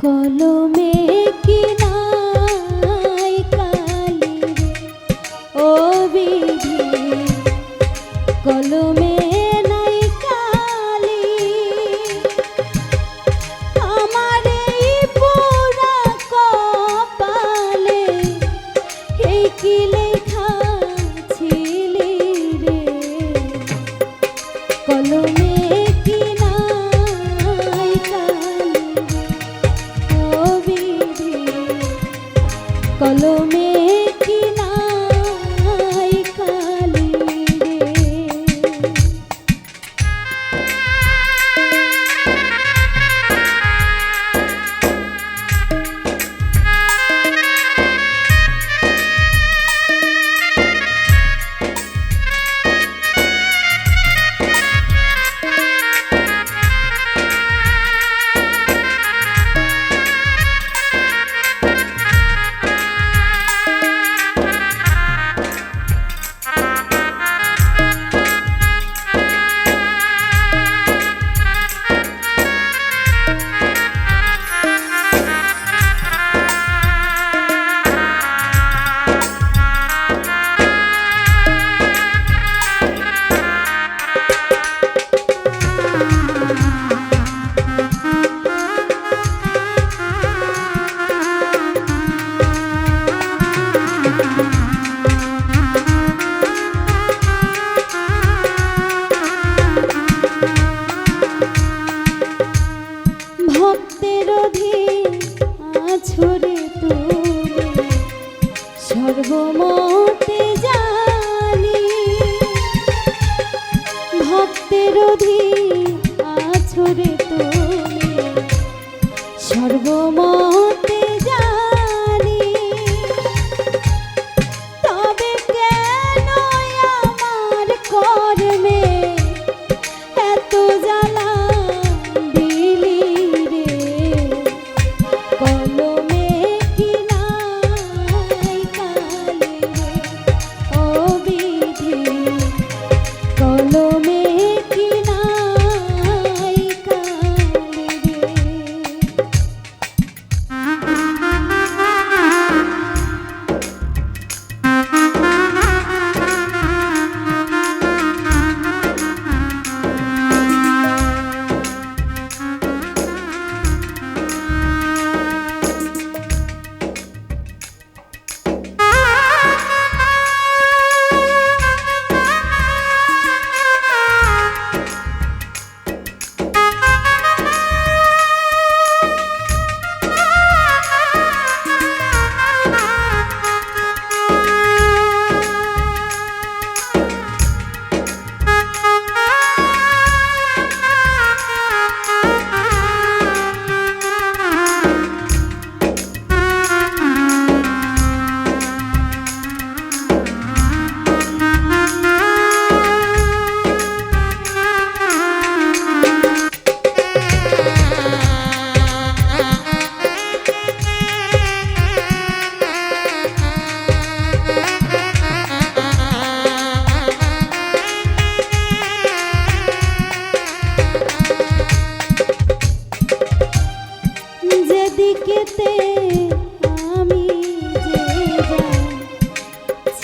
কলমে কলমে ভক্তের অধীন আছরে তুমি। সর্বমতে জানি, তবে কেন আমার কর্মে এত জ্বালা দিলি রে? কলমে কি নাই কালি ও বিধি কলমে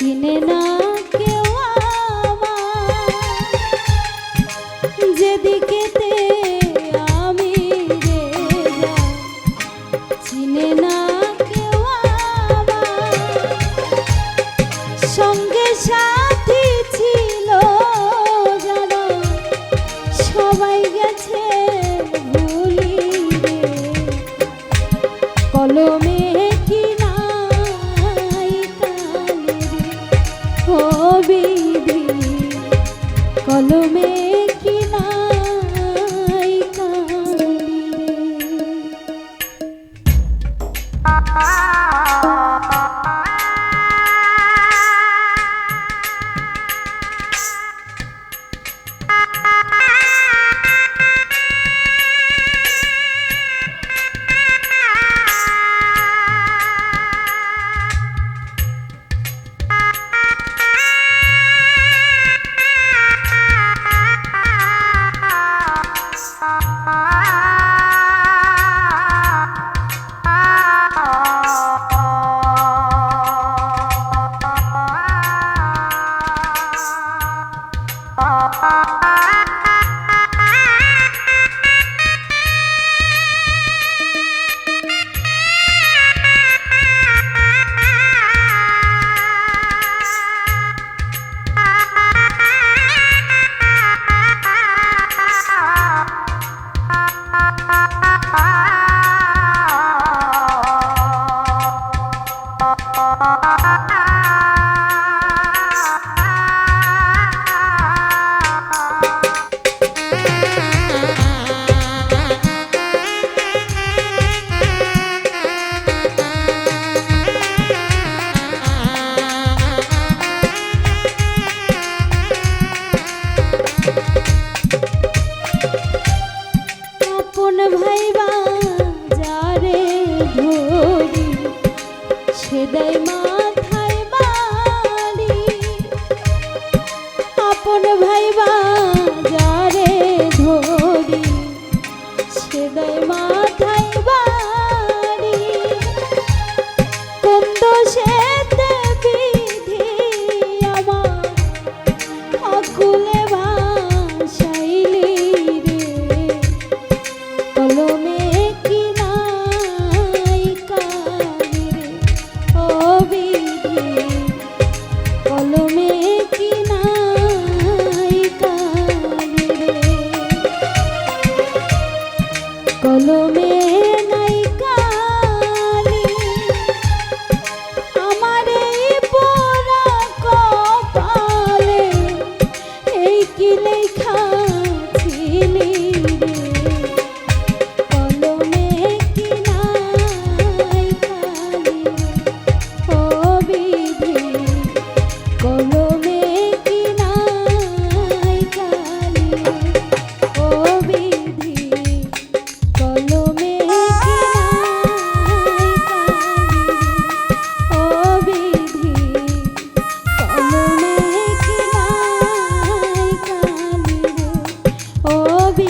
চিনে না কেউ যেদিকেতে আমি রে চিনে না কেউ সঙ্গে সাথী কলমের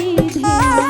নিধে